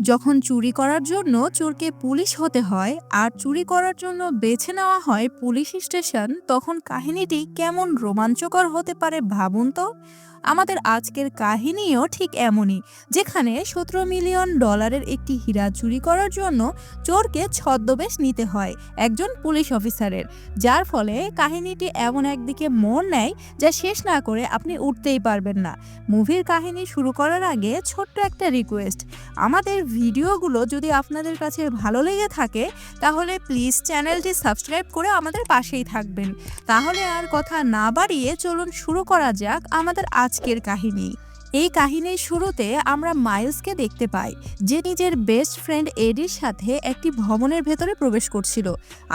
যখন চুরি করার জন্য চোরকে পুলিশ হতে হয় আর চুরি করার জন্য বেছে নেওয়া হয় পুলিশ স্টেশন, তখন কাহিনীটি কেমন রোমাঞ্চকর হতে পারে ভাবুন তো? আমাদের আজকের কাহিনীও ঠিক এমনই, যেখানে সতেরো মিলিয়ন ডলারের একটি হীরা চুরি করার জন্য চোরকে ছদ্মবেশ নিতে হয় একজন পুলিশ অফিসারের, যার ফলে কাহিনীটি এমন একদিকে মন নেয় যা শেষ না করে আপনি উঠতেই পারবেন না। মুভির কাহিনী শুরু করার আগে ছোট্ট একটা রিকোয়েস্ট, আমাদের ভিডিওগুলো যদি আপনাদের কাছে ভালো লেগে থাকে, তাহলে প্লিজ চ্যানেলটি সাবস্ক্রাইব করে আমাদের পাশেই থাকবেন। তাহলে আর কথা না বাড়িয়ে চলুন শুরু করা যাক আমাদের আজকের কাহিনী এই কাহিনীর শুরুতে আমরা মাইলসকে দেখতে পাই, যে নিজের বেস্ট ফ্রেন্ড এডির সাথে একটি ভবনের ভেতরে প্রবেশ করছিল।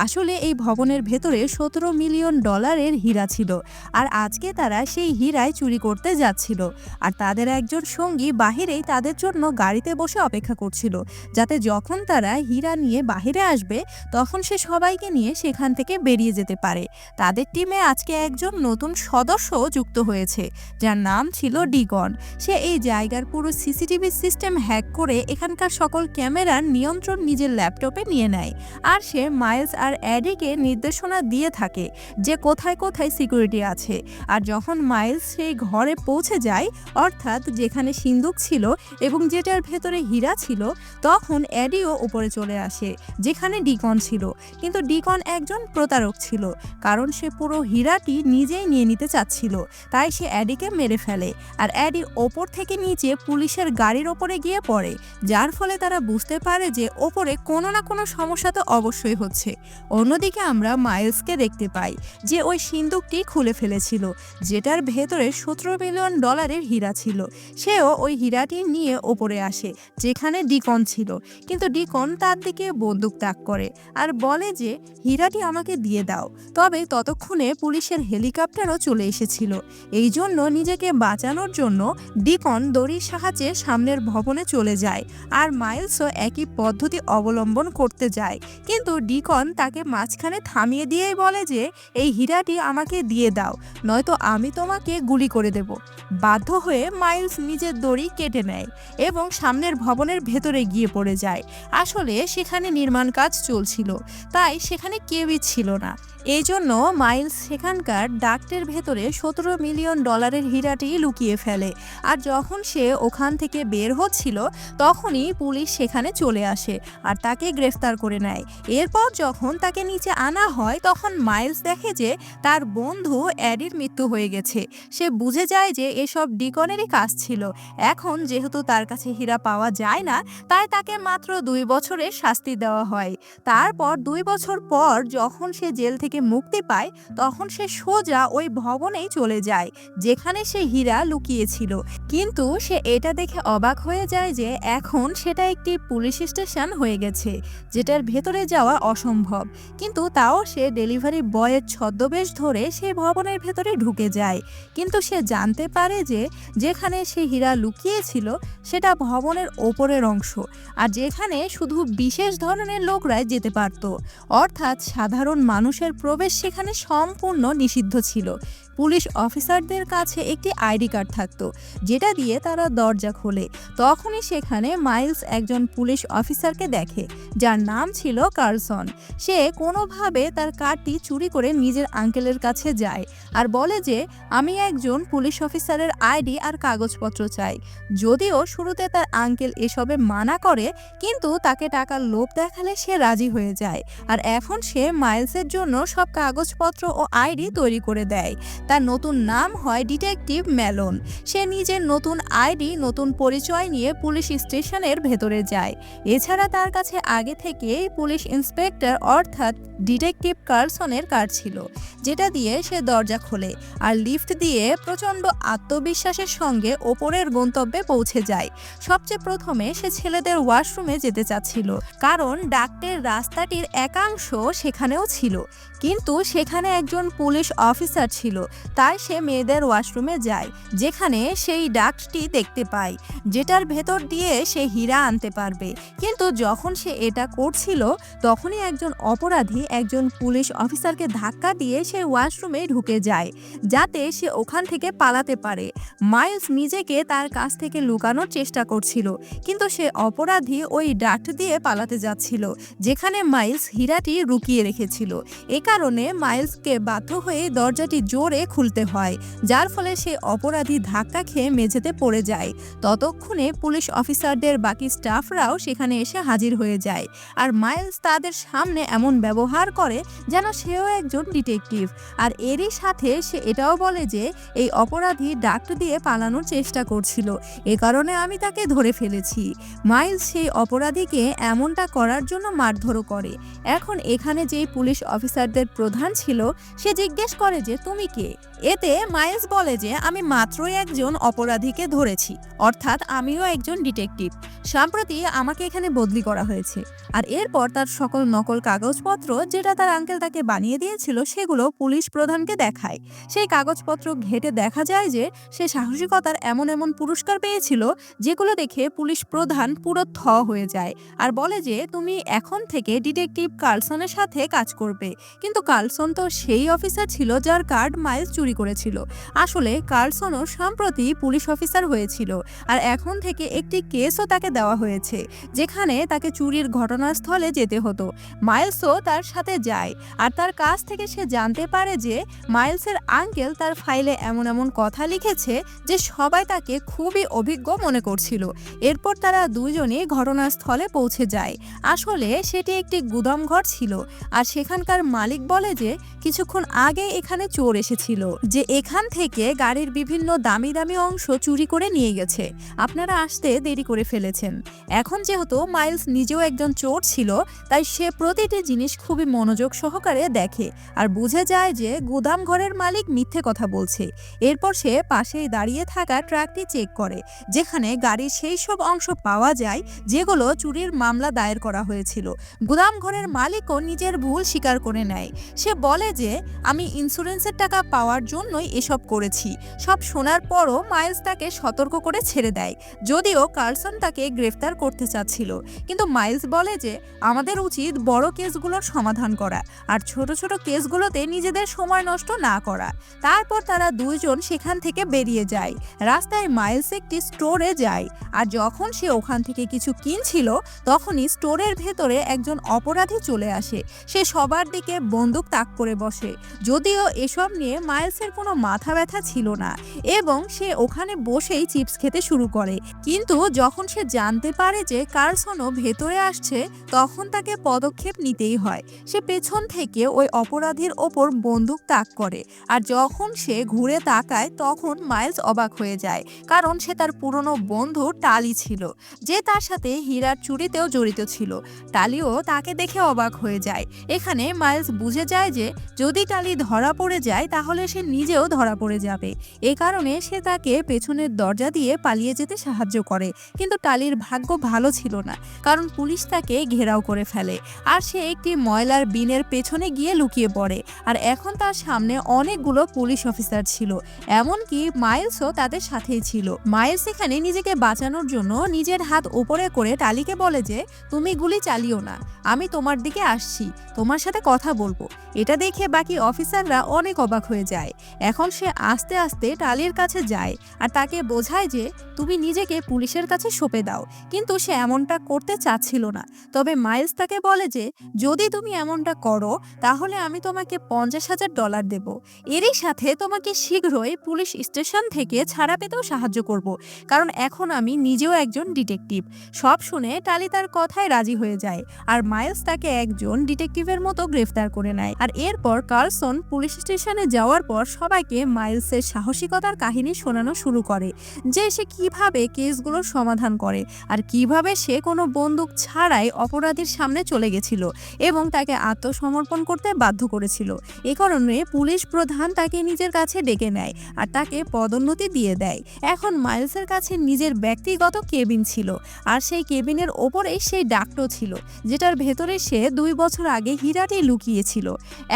আসলে এই ভবনের ভেতরে সতেরো মিলিয়ন ডলারের হীরা ছিল, আর আজকে তারা সেই হীরায় চুরি করতে যাচ্ছিল। আর তাদের একজন সঙ্গী বাহিরেই তাদের জন্য গাড়িতে বসে অপেক্ষা করছিল, যাতে যখন তারা হীরা নিয়ে বাহিরে আসবে, তখন সে সবাইকে নিয়ে সেখান থেকে বেরিয়ে যেতে পারে। তাদের টিমে আজকে একজন নতুন সদস্য যুক্ত হয়েছে, যার নাম ছিল ডিগন। সে এই জায়গার পুরো সিসিটিভি সিস্টেম হ্যাক করে এখানকার সকল ক্যামেরার নিয়ন্ত্রণ নিজের ল্যাপটপে নিয়ে নেয়। আর সে মাইলস আর অ্যাডিকে নির্দেশনা দিয়ে থাকে যে কোথায় কোথায় সিকিউরিটি আছে। আর যখন মাইলস সেই ঘরে পৌঁছে যায়, অর্থাৎ যেখানে সিন্দুক ছিল এবং যেটার ভেতরে হীরা ছিল, তখন অ্যাডিও উপরে চলে আসে, যেখানে ডিকন ছিল। কিন্তু ডিকন একজন প্রতারক ছিল, কারণ সে পুরো হীরাটি নিজেই নিয়ে নিতে চাচ্ছিল। তাই সে অ্যাডিকে মেরে ফেলে। আর অ্যাডি ওপর থেকে নিচে পুলিশের গাড়ির ওপরে গিয়ে পড়ে, যার ফলে তারা বুঝতে পারে যে ওপরে কোনো না কোনো সমস্যা তো অবশ্যই হচ্ছে। অন্যদিকে আমরা মাইলসকে দেখতে পাই, যে ওই সিন্দুকটি খুলে ফেলেছিল, যেটার ভেতরে সতেরো মিলিয়ন ডলারের হীরা ছিল। সেও ওই হীরাটি নিয়ে ওপরে আসে, যেখানে ডিকন ছিল। কিন্তু ডিকন তার দিকে বন্দুক তাক করে আর বলে যে, হীরাটি আমাকে দিয়ে দাও। তবে ততক্ষণে পুলিশের হেলিকপ্টারও চলে এসেছিল। এই জন্য নিজেকে বাঁচানোর জন্য ডিকন দড়ির সাহায্যে সামনের ভবনে চলে যায় আর মাইলসও একই পদ্ধতি অবলম্বন করতে যায়। কিন্তু ডিকন তাকে মাঝখানে থামিয়ে দিয়েই বলে যে, এই হীরাটি আমাকে দিয়ে দাও, নয়তো আমি তোমাকে গুলি করে দেব। বাধ্য হয়ে মাইলস নিজের দড়ি কেটে নেয় এবং সামনের ভবনের ভেতরে গিয়ে পড়ে যায়। আসলে সেখানে নির্মাণ কাজ চলছিল, তাই সেখানে কেউই ছিল না। এই জন্য মাইলস সেখানকার ডাক্টের ভেতরে সতেরো মিলিয়ন ডলারের হীরাটি লুকিয়ে ফেলে। আর যখন সে ওখান থেকে বের হচ্ছিল, তখনই পুলিশ সেখানে চলে আসে আর তাকে গ্রেফতার করে নেয়। এরপর যখন তাকে নিচে আনা হয়, তখন মাইলস দেখে যে তার বন্ধু অ্যাডির মৃত্যু হয়ে গেছে। সে বুঝে যায় যে এসব ডিকনেরই কাজ ছিল। এখন যেহেতু তার কাছে হীরা পাওয়া যায় না, তাই তাকে মাত্র দুই বছরের শাস্তি দেওয়া হয়। তারপর দুই বছর পর যখন সে জেল থেকে মুক্তি পায়, তখন সে সোজা ওই ভবনেই চলে যায়, যেখানে সে হীরা লুকিয়েছিল। কিন্তু সে এটা দেখে অবাক হয়ে যায় যে এখন সেটা একটি পুলিশ স্টেশন হয়ে গেছে, যেটার ভেতরে যাওয়া অসম্ভব। কিন্তু তাও সে ডেলিভারি বয়ের ছদ্মবেশ ধরে সে ভবনের ভেতরে ঢুকে যায়। কিন্তু সে জানতে পারে যে যেখানে সে হীরা লুকিয়েছিল, সেটা ভবনের ওপরের অংশ, আর যেখানে শুধু বিশেষ ধরনের লোকরাই যেতে পারত। অর্থাৎ সাধারণ মানুষের প্রবেশ সেখানে সম্পূর্ণ নিষিদ্ধ ছিল। পুলিশ অফিসারদের কাছে একটি আইডি কার্ড থাকতো, যেটা দিয়ে তারা দরজা খোলে। তখনই সেখানে মাইলস একজন পুলিশ অফিসারকে দেখে, যার নাম ছিল কার্লসন। সে কোনোভাবে তার কার্ডটি চুরি করে নিজের আঙ্কেলের কাছে যায় আর বলে যে, আমি একজন পুলিশ অফিসারের আইডি আর কাগজপত্র চাই। যদিও শুরুতে তার আঙ্কেল এসবে মানা করে, কিন্তু তাকে টাকার লোভ দেখালে সে রাজি হয়ে যায়। আর এখন সে মাইলসের জন্য সব কাগজপত্র ও আইডি তৈরি করে দেয়। তার নতুন নাম হয় ডিটেকটিভ মেলন। সে নিজের নতুন আইডি, নতুন পরিচয় নিয়ে পুলিশ স্টেশনের ভেতরে যায়। এছাড়া তার কাছে আগে থেকেই পুলিশ ইন্সপেক্টর অর্থাৎ ডিটেকটিভ কার্লসনের কার্ড ছিল, যেটা দিয়ে সে দরজা খোলে আর লিফট দিয়ে প্রচণ্ড আত্মবিশ্বাসের সঙ্গে ওপরের গন্তব্যে পৌঁছে যায়। সবচেয়ে প্রথমে সে ছেলেদের ওয়াশরুমে যেতে চাচ্ছিল, কারণ ডাক্তের রাস্তাটির একাংশ সেখানেও ছিল। কিন্তু সেখানে একজন পুলিশ অফিসার ছিল, তাই সে মেয়েদের ওয়াশরুমে যায়, যেখানে সেই ডাকটি দেখতে পায়, যেটার ভেতর দিয়ে সে হীরা আনতে পারবে। কিন্তু যখন সে এটা করছিল, তখনই একজন অপরাধী একজন পুলিশ অফিসারকে ধাক্কা দিয়ে সে ওয়াশরুমে ঢুকে যায়, যাতে সে ওখান থেকে পালাতে পারে। মাইলস নিজেকে তার কাছ থেকে লুকানোর চেষ্টা করছিল, কিন্তু সে অপরাধী ওই ডাক্ট দিয়ে পালাতে যাচ্ছিল, যেখানে মাইলস হীরাটি রুকিয়ে রেখেছিল। এ কারণে মাইলসকে বাধ্য হয়ে দরজাটি জোরে খুলতে হয়, যার ফলে সে অপরাধী ধাক্কা খেয়ে মেঝেতে পড়ে যায়। ততক্ষণে পুলিশ অফিসারদের বাকি স্টাফরাও সেখানে এসে হাজির হয়ে যায়, আর মাইলস তাদের সামনে এমন ব্যবহার করে যেন সেও একজন ডিটেকটিভ। আর এরই সাথে সে এটাও বলে যে, এই অপরাধী ডাক্ট দিয়ে পালানোর চেষ্টা করছিল, এ কারণে আমি তাকে ধরে ফেলেছি। মাইলস সেই অপরাধীকে এমনটা করার জন্য মারধরও করে। এখন এখানে যেই পুলিশ অফিসারদের প্রধান ছিল সে জিজ্ঞেস করে যে তুমি কে? এতে মাইলস বলে যে, আমি মাত্রই একজন অপরাধীকে ধরেছি। অর্থাৎ আমিও একজন ডিটেকটিভ। সম্প্রতি আমাকে এখানে বদলি করা হয়েছে। আর এরপর তার সকল নকল কাগজপত্র যেটা তার আঙ্কেল তাকে বানিয়ে দিয়েছিল, সেগুলো পুলিশ প্রধানকে দেখায়। সেই কাগজপত্র ঘেটে দেখা যায় যে, সে সাহসিকতার এমন এমন পুরস্কার পেয়েছিল, যেগুলো দেখে পুলিশ প্রধান পুরো থ হয়ে যায়। আর বলে যে, তুমি এখন থেকে ডিটেকটিভ কার্লসনের সাথে কাজ করবে। কিন্তু কার্লসন তো সেই অফিসার ছিল যার কার্ড মাইলস চুরি করেছিল। আসলে কার্লসনও সম্প্রতি পুলিশ অফিসার হয়েছিল আর এখন থেকে একটি কেসও তাকে দেওয়া হয়েছে, যেখানে তাকে চুরির ঘটনাস্থলে যেতে হতো। মাইলসও তার সাথে যায় আর তার কাছ থেকে সে জানতে পারে যে মাইলসের আঙ্কেল তার ফাইলে এমন এমন কথা লিখেছে যে সবাই তাকে খুবই অভিজ্ঞ মনে করছিল। এরপর তারা দুজনে ঘটনাস্থলে পৌঁছে যায়। আসলে সেটি একটি গুদামঘর ছিল আর সেখানকার মালিক বলে যে কিছুক্ষণ আগে এখানে চোর এসেছিল। যে এখান থেকে গাড়ির বিভিন্ন দামি দামি অংশ চুরি করে নিয়ে গেছে। আপনারা আসতে দেরি করে ফেলেছেন। এখন যেহেতু মাইলস নিজেও একজন চোর ছিল, তাই সে প্রতিটি জিনিস খুবই মনোযোগ সহকারে দেখে আর বুঝে যায় যে গুদাম ঘরের মালিক মিথ্যে কথা বলছে। এরপর সে পাশেই দাঁড়িয়ে থাকা ট্রাকটি চেক করে, যেখানে গাড়ির সেই সব অংশ পাওয়া যায় যেগুলো চুরির মামলা দায়ের করা হয়েছিল। গুদাম ঘরের মালিকও নিজের ভুল স্বীকার করে নেয়। সে বলে যে, আমি ইন্স্যুরেন্সের টাকা পাওয়ার জন্যই এসব করেছি। সব শোনার পরও মাইলস তাকে সতর্ক করে ছেড়ে দেয়। যদিও কার্লসন তাকে গ্রেফতার করতে চাচ্ছিল। কিন্তু মাইলস বলে যে, আমাদের উচিত বড় কেসগুলোর সমাধান করা আর ছোট ছোট কেসগুলোতে নিজেদের সময় নষ্ট না করা। তারপর তারা দুইজন সেখান থেকে বেরিয়ে যায়। রাস্তায় মাইলস একটি স্টোরে যায় আর যখন সে ওখান থেকে কিছু কিনছিল, তখনই স্টোরের ভেতরে একজন অপরাধী চলে আসে। সে সবার দিকে বন্দুক তাক করে বসে। যদিও এসব নিয়ে মাইলসের কোনো মাথা ব্যথা ছিল না এবং সে ওখানে বসেই চিপস খেতে শুরু করে। কিন্তু যখন সে জানতে পারে যে কার্সনও ভেতরে আসছে, তখন তাকে পদক্ষেপ নিতেই হয়। সে পেছন থেকে ওই অপরাধীর ওপর বন্দুক তাক করে আর যখন সে ঘুরে তাকায়, তখন মাইলস অবাক হয়ে যায় কারণ সে তার পুরনো বন্ধু টালি ছিল, যে তার সাথে হীরার চুরিতেও জড়িত ছিল। টালিও তাকে দেখে অবাক হয়ে যায়। এখানে মাইলস বুঝে যায় যে যদি টালি ধরা পড়ে যায়, তাহলে সে নিজেও ধরা পড়ে যাবে। এ কারণে সে তাকে পেছনের দরজা দিয়ে পালিয়ে যেতে সাহায্য করে। কিন্তু টালির ভাগ্য ভালো ছিল না, কারণ পুলিশ তাকে ঘেরাও করে ফেলে। আর সে একটি ময়লার বিনের পেছনে গিয়ে লুকিয়ে পড়ে। আর এখন তার সামনে অনেকগুলো পুলিশ অফিসার ছিল। এমনকি মাইলসও তাদের সাথেই ছিল। মাইলস এখানে নিজেকে বাঁচানোর জন্য নিজের হাত উপরে করে টালিকে বলে যে, তুমি গুলি চালিও না। আমি তোমার দিকে আসছি। তোমার সাথে কথা বলব। এটা দেখে বাকি অফিসাররা অনেক অবাক হয়ে যায়। এখন সে আস্তে আস্তে টালির কাছে যায় আর তাকে বোঝায় যে তুমি নিজেকে পুলিশের কাছে সঁপে দাও। কিন্তু সে এমনটা করতে চাচ্ছিল না। তবে মাইলস তাকে বলে যে, যদি তুমি এমনটা করো, তাহলে আমি তোমাকে পঞ্চাশ হাজার ডলার দেব। এরই সাথে তোমাকে শীঘ্রই পুলিশ স্টেশন থেকে ছাড়া পেতেও সাহায্য করব। কারণ এখন আমি নিজেও একজন ডিটেকটিভ। সব শুনে টালি তার কথায় রাজি হয়ে যায় আর মাইলস তাকে একজন ডিটেকটিভের মতো গ্রেফতার করে নেয়। আর এরপর কার্লসন পুলিশ স্টেশনে যাওয়ার পর সবাইকে মাইলসের সাহসিকতার কাহিনী শোনানো শুরু করে, যে সে কীভাবে কেসগুলোর সমাধান করে আর কীভাবে সে কোনো বন্দুক ছাড়াই অপরাধীর সামনে চলে গেছিল এবং তাকে আত্মসমর্পণ করতে বাধ্য করেছিল। এ কারণে পুলিশ প্রধান তাকে নিজের কাছে ডেকে নেয় আর তাকে পদোন্নতি দিয়ে দেয়। এখন মাইলসের কাছে নিজের ব্যক্তিগত কেবিন ছিল আর সেই কেবিনের ওপরেই সেই ডাকটো ছিল, যেটার ভেতরে সে দুই বছর আগে হীরাটি লুকিয়েছিল।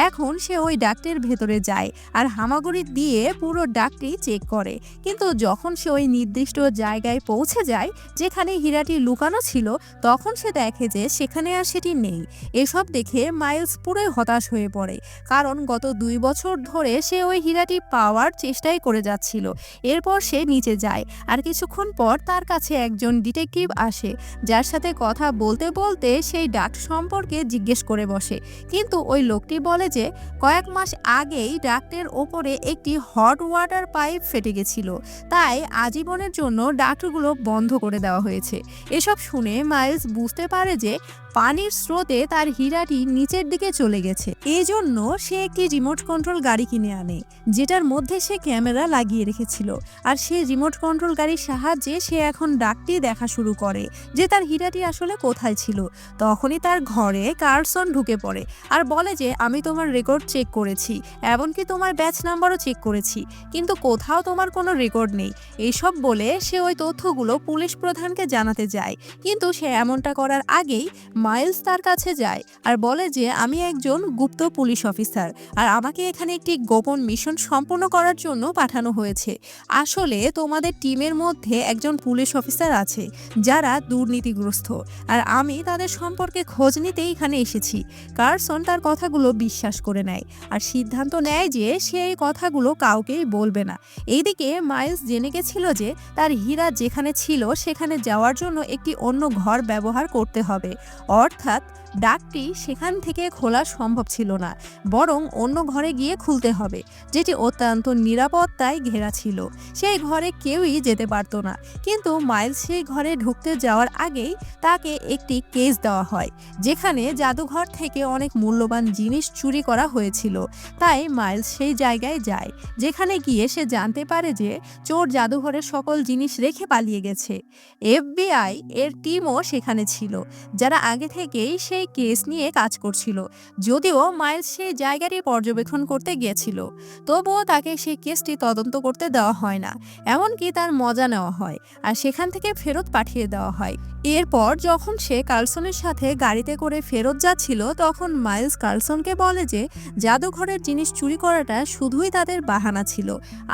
এখন সে ওই ডাকটির ভেতরে যায় আর হামাগুড়ি দিয়ে পুরো ডাকটি চেক করে। কিন্তু যখন সে ওই নির্দিষ্ট জায়গায় পৌঁছে যায়, যেখানে হীরাটি লুকানো ছিল, তখন সে দেখে যে সেখানে আর সেটি নেই। এসব দেখে মাইলস পুরোই হতাশ হয়ে পড়ে। কারণ গত দুই বছর ধরে সে ওই হীরাটি পাওয়ার চেষ্টাই করে যাচ্ছিল। এরপর সে নিচে যায় আর কিছুক্ষণ পর তার কাছে একজন ডিটেকটিভ আসে, যার সাথে কথা বলতে বলতে সেই ডাক সম্পর্কে জিজ্ঞেস করে বসে। কিন্তু ওই লোকটি বলে যে, কয়েক মাস আগেই ডাক্টের ওপরে একটি হট ওয়াটার পাইপ ফেটে গেছিল। তাই আজীবনের জন্য ডাক্টরগুলো বন্ধ করে দেওয়া হয়েছে। এসব শুনে মাইলস বুঝতে পারে যে পানির স্রোতে তার হীরাটি নিচের দিকে চলে গেছে। এই জন্য সে একটি রিমোট কন্ট্রোল গাড়ি কিনে আনে, যেটার মধ্যে সে ক্যামেরা লাগিয়ে রেখেছিল। আর সে রিমোট কন্ট্রোল গাড়ির সাহায্যে সে এখন ডাকটি দেখা শুরু করে, যে তার হীরাটি আসলে কোথায় ছিল। তখনই তার ঘরে কার্সন ঢুকে পড়ে আর বলে যে, আমি তোমার রেকর্ড চেক করেছি, এমনকি তোমার ব্যাচ নাম্বারও চেক করেছি, কিন্তু কোথাও তোমার কোনো রেকর্ড নেই। এইসব বলে সে ওই তথ্যগুলো পুলিশ প্রধানকে জানাতে যায়, কিন্তু সে এমনটা করার আগেই মাইলস তার কাছে যায় আর বলে যে, আমি একজন গুপ্ত পুলিশ অফিসার আর আমাকে এখানে একটি গোপন মিশন সম্পূর্ণ করার জন্য পাঠানো হয়েছে। আসলে তোমাদের টিমের মধ্যে একজন পুলিশ অফিসার আছে, যারা দুর্নীতিগ্রস্ত আর আমি তাদের সম্পর্কে খোঁজ নিতে এখানে এসেছি। কার্সন তার কথাগুলো বিশ্বাস করে নেয় আর সিদ্ধান্ত নেয় যে, সে এই কথাগুলো কাউকেই বলবে না। এইদিকে মাইলস জেনে গেছিল যে তার হীরা যেখানে ছিল সেখানে যাওয়ার জন্য একটি অন্য ঘর ব্যবহার করতে হবে। অর্থাৎ ডাকটি সেখান থেকে খোলা সম্ভব ছিল না, বরং অন্য ঘরে গিয়ে খুলতে হবে, যেটি অত্যন্ত নিরাপত্তায় ঘেরা ছিল। সেই ঘরে কেউই যেতে পারতো না, কিন্তু মাইলস সেই ঘরে ঢুকতে যাওয়ার আগেই তাকে একটি কেস দেওয়া হয়, যেখানে জাদুঘর থেকে অনেক মূল্যবান জিনিস চুরি করা হয়েছিল। তাই মাইলস সেই জায়গায় যায়, যেখানে গিয়ে সে জানতে পারে যে চোর জাদুঘরের সকল জিনিস রেখে পালিয়ে গেছে। এফবিআই এর টিমও সেখানে ছিল, যারা আগে থেকেই সেই কেস নিয়ে কাজ করছিল, যদিও মাইলস সেই জায়গাটি পর্যবেক্ষণ করতে গিয়েছিল। তবুও তাকে সেই কেসটি তদন্ত করতে দেওয়া হয় না, এমনকি তার মজা নেওয়া হয় আর সেখান থেকে ফেরত পাঠিয়ে দেওয়া হয়। এরপর যখন সে কার্লসনের সাথে গাড়িতে করে ফেরত যাচ্ছিল, তখন মাইলস কার্লসনকে বলে যে, জাদুঘরের জিনিস চুরি করাটা শুধুই তাদের বাহানা ছিল।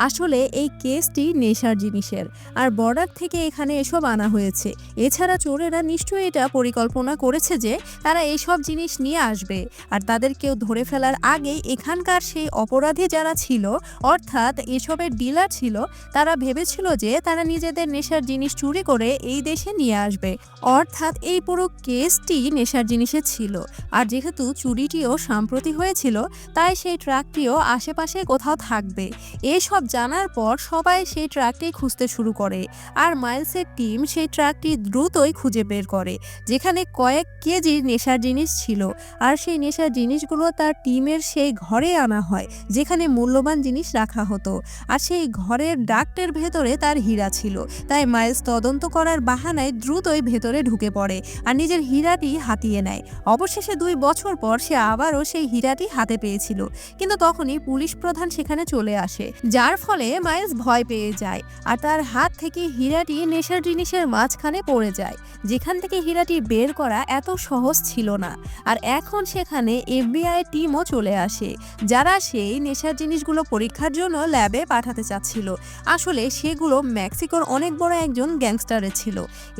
আসলে এই কেসটি নেশার জিনিসের আর বর্ডার থেকে এখানে এসব আনা হয়েছে। এছাড়া চোরেরা নিশ্চয়ই এটা পরিকল্পনা করেছে যে, তারা এইসব জিনিস নিয়ে আসবে। আর তাদের কেউ ধরে ফেলার আগেই এখানকার সেই অপরাধী যারা ছিল, অর্থাৎ এসবের ডিলার ছিল, তারা ভেবেছিল যে তারা নিজেদের নেশার জিনিস চুরি করে এই দেশে নিয়ে আসবে। অর্থাৎ এই পুরো কেসটি নেশার জিনিসে ছিল। আর যেহেতু চুরিটিও সাম্প্রতি হয়েছিল, তাই সেই ট্রাকটিও আশেপাশে কোথাও থাকবে। এসব জানার পর সবাই সেই ট্রাকটি খুঁজতে শুরু করে। আর মাইলসের টিম সেই ট্রাকটি দ্রুতই খুঁজে বের করে, যেখানে কয়েক কেজি নেশার জিনিস ছিল। আর সেই নেশার জিনিসগুলো তার টিমের সেই ঘরে আনা হয়, যেখানে মূল্যবান জিনিস রাখা হতো। আর সেই ঘরের ডাক্টের ভেতরে তার হীরা ছিল। তাই মাইলস তদন্ত করার বাহানায় দ্রুতই ভেতরে ঢুকে পড়ে আর নিজের হীরাটি হাতিয়ে নেয়। অবশেষে দুই বছর পর সে আবারও সেই হীরাটি হাতে পেয়েছিল। কিন্তু তখনই পুলিশ প্রধান সেখানে চলে আসে, যার ফলে মাইলস ভয় পেয়ে যায় আর তার হাত থেকে হীরাটি নেশার জিনিসের মাঝখানে পড়ে যায়, যেখান থেকে হীরাটি বের করা এত সহজ ছিল না। আর এখন সেখানে এফবিআই টিমও চলে আসে, যারা সেই নেশার জিনিসগুলো পরীক্ষার জন্য ল্যাবে পাঠাতে চাচ্ছিল। আসলে সেগুলো মেক্সিকোর অনেক বড় একজন গ্যাংস্টারের ছিল।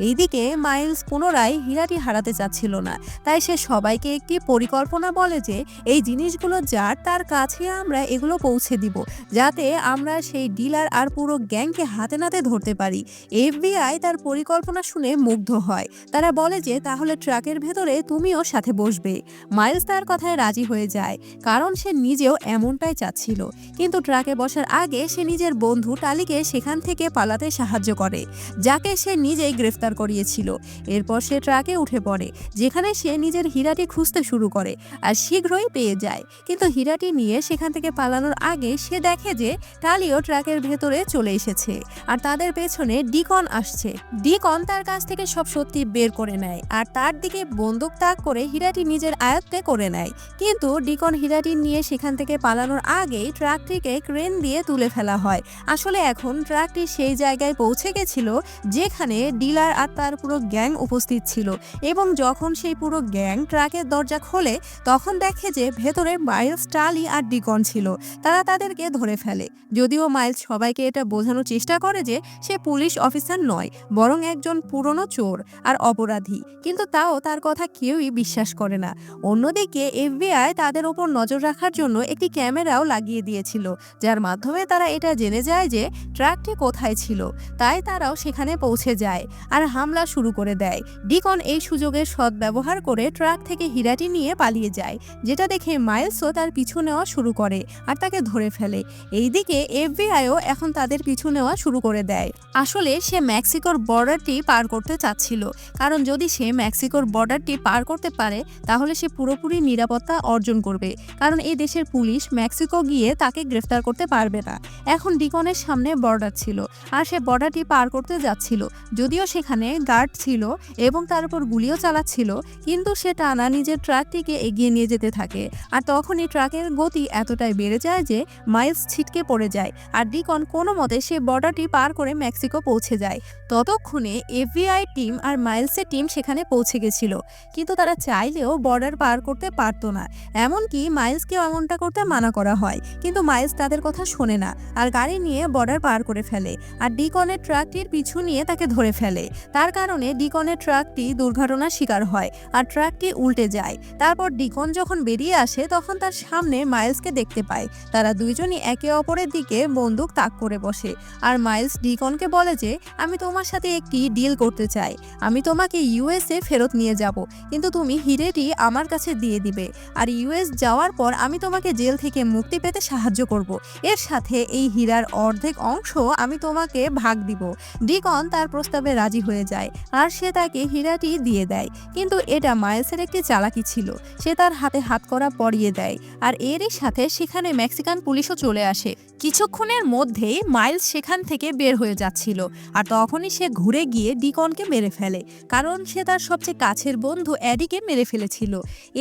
এইদিকে মাইলস পুনরায় হীরাটি হারাতে চাচ্ছিল না। তাই সে সবাইকে একটি পরিকল্পনা বলে যে, এই জিনিসগুলো যার তার কাছে আমরা এগুলো পৌঁছে দিব, যাতে আমরা সেই ডিলার আর পুরো গ্যাংকে হাতে নাতে ধরতে পারি। এফবিআই তার পরিকল্পনা শুনে মুগ্ধ হয়। তারা বলে যে, তাহলে ট্রাকের ভেতরে তুমিও সাথে বসবে। মাইলস তার কথায় রাজি হয়ে যায়, কারণ সে নিজেও এমনটাই চাচ্ছিল। কিন্তু ট্রাকে বসার আগে সে নিজের বন্ধু টালিকে সেখান থেকে পালাতে সাহায্য করে, যাকে সে নিজেই গ্রেফতার করিয়েছিল। এরপর সে ট্রাকে উঠে পড়ে, যেখানে সে নিজের হীরাটি খুঁজতে শুরু করে আর শীঘ্রই পেয়ে যায়। কিন্তু হীরাটি নিয়ে সেখান থেকে পালানোর আগে সে দেখে যে টালিও ট্রাকের ভেতরে চলে এসেছে আর তাদের পেছনে ডিকন আসছে। ডিকন তার কাছ থেকে সব সত্যি বের করে নেয় আর তার দিকে বন্দুক তাক করে হীরাটি নিজের আয়ত্তে করে নেয়। কিন্তু ডিকন হীরাটি নিয়ে সেখান থেকে পালানোর আগেই ট্রাকটিকে ক্রেন দিয়ে তুলে ফেলা হয়। আসলে এখন ট্রাকটি সেই জায়গায় পৌঁছে গেছিল যেখানে ডিলার আর তার পুরো গ্যাং উপস্থিত ছিল। এবং যখন সেই পুরো গ্যাং ট্রাকের দরজা খোলে, তখন দেখে যে ভেতরে মাইলস টালি আর ডিকন ছিল। তারা তাদেরকে ধরে ফেলে। যদিও মাইলস সবাইকে এটা বোঝানোর চেষ্টা করে যে সে পুলিশ অফিসার নয়, বরং একজন পুরনো চোর আর অপরাধী। কিন্তু তাও তার কথা কেউই বিশ্বাস করে না। অন্যদিকে এফবিআই তাদের ওপর নজর রাখার জন্য একটি ক্যামেরাও লাগিয়ে দিয়েছিল, যার মাধ্যমে তারা এটা জেনে যায় যে ট্রাকটি কোথায় ছিল। তাই তারাও সেখানে পৌঁছে যায় আর হামলা শুরু করে দেয়। ডিকন এই সুযোগের সদ্ব্যবহার করে ট্রাক থেকে হীরাটি নিয়ে পালিয়ে যায়, যেটা দেখে মাইলসও তার পিছু নেওয়া শুরু করে আর তাকে ধরে ফেলে। এইদিকে এফবিআইও এখন তাদের পিছু নেওয়া শুরু করে দেয়। আসলে সে মেক্সিকোর বর্ডারটি পার করতে চাচ্ছিল, কারণ যদি সে মেক্সিকোর বর্ডারটি পার করতে পারে, তাহলে সে পুরোপুরি নিরাপত্তা অর্জন করবে। কারণ এই দেশের পুলিশ মেক্সিকো গিয়ে তাকে গ্রেফতার করতে পারবে না। এখন ডিকনের সামনে বর্ডার ছিল আর সে বর্ডারটি পার করতে যাচ্ছিল। যদিও সেখানে গার্ড ছিল এবং তার উপর গুলিও চালাচ্ছিল, কিন্তু সে টানা নিজের ট্রাকটিকে এগিয়ে নিয়ে যেতে থাকে। আর তখনই ট্রাকের গতি এতটাই বেড়ে যায় যে মাইলস ছিটকে পড়ে যায় আর ডিকন কোনো মতে সে বর্ডারটি পার করে মেক্সিকো পৌঁছে যায়। ততক্ষণে এফবিআই টিম আর মাইলসের টিম সেখানে পৌঁছে গেছিল। কিন্তু তারা চাইলেও বর্ডার পার করতে পারতো না। এমনকি মাইলসকেও এমনটা করতে মানা করা হয়। কিন্তু মাইলস তাদের কথা শোনে না আর গাড়ি নিয়ে বর্ডার পার করে ফেলে আর ডিকনের ট্রাকটির পিছু নিয়ে তাকে ধরে ফেলে। তার কারণে ডিকনের ট্রাকটি দুর্ঘটনার শিকার হয় আর ট্রাকটি উল্টে যায়। তারপর ডিকন যখন বেরিয়ে আসে, তখন তার সামনে মাইলসকে দেখতে পায়। তারা দুইজনই একে অপরের দিকে বন্দুক তাক করে বসে। আর মাইলস ডিকনকে বলে যে, আমি তোমার সাথে একটি ডিল করতে চাই। আমি তোমাকে ইউএসএ ফেরত নিয়ে যাব। কিন্তু তুমি হিরেটি আমার কাছে দিয়ে দিবে। আর ইউএস যাওয়ার পর আমি তোমাকে জেল থেকে মুক্তি পেতে সাহায্য করব। এর সাথে এই হীরার অর্ধেক অংশ আমি তোমাকে ভাগ দিব। ডিকন তার প্রস্তাবে রাজি হয়ে যায় আর সে তাকে হীরাটি দিয়ে দেয়। কিন্তু এটা মাইলসের একটি চালাকি ছিল। সে তার হাতে হাত করা পরিয়ে দেয় আর এরই সাথে সেখানে মেক্সিকান পুলিশও চলে আসে। কিছুক্ষণের মধ্যেই মাইলস সেখান থেকে বের হয়ে যাচ্ছিল আর তখনই সে ঘুরে গিয়ে ডিকনকে মেরে ফেলে। কারণ সে তার সবচেয়ে কাছের বন্ধু অ্যাডিকে মেরে ফেলেছিল।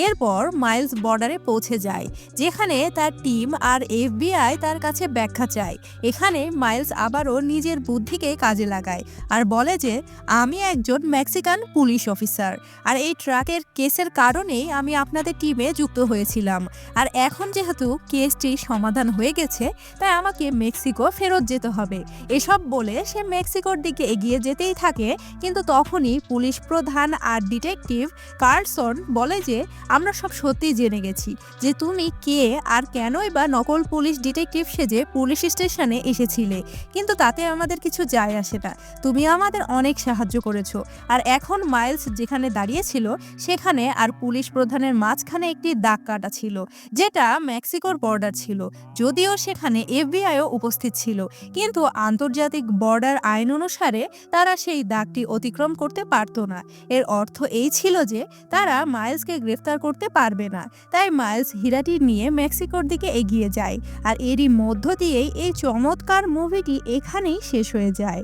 এরপর মাইলস বর্ডারে পৌঁছে যায়, যেখানে তার টিম আর এফবিআই তার কাছে ব্যাখ্যা চায়। এখানে মাইলস আবারও নিজের বুদ্ধিকে কাজে লাগায় আর বলে যে, আমি একজন মেক্সিকান পুলিশ অফিসার আর এই ট্রাকের কেসের কারণেই আমি আপনাদের টিমে যুক্ত হয়েছিলাম। আর এখন যেহেতু কেসটি সমাধান হয়ে গেছে, তাই আমাকে মেক্সিকো ফেরত যেতে হবে। এসব বলে সে মেক্সিকোর দিকে এগিয়ে যেতেই থাকে, কিন্তু তখনই পুলিশ প্রধান আর ডিটেকটিভ কার্লসন বলে যে, আমরা সব সত্যি জেনে গেছি যে তুমি কে আর কেনই বা নকল পুলিশ ডিটেকটিভ সেজে পুলিশ স্টেশনে এসেছিলে। কিন্তু তাতে আমাদের কিছু যায় আসে না। তুমি আমাদের অনেক সাহায্য করেছ। আর এখন মাইলস যেখানে দাঁড়িয়েছিল, সেখানে আর পুলিশ প্রধানের মাঝখানে একটি দাগ কাটা ছিল, যেটা মেক্সিকোর বর্ডার ছিল। যদিও সেখানে এফবিআইও উপস্থিত ছিল। কিন্তু আন্তর্জাতিক বর্ডার আইন অনুসারে তারা সেই দাগটি অতিক্রম করতে পারতো না। এর অর্থ এই ছিল যে তারা মাইলসকে গ্রেফতার করতে পারবে না। তাই মাইলস হীরাটি নিয়ে মেক্সিকোর দিকে এগিয়ে যায়। আর এরই মধ্য দিয়েই এই চমৎকার মুভিটি এখানেই শেষ হয়ে যায়।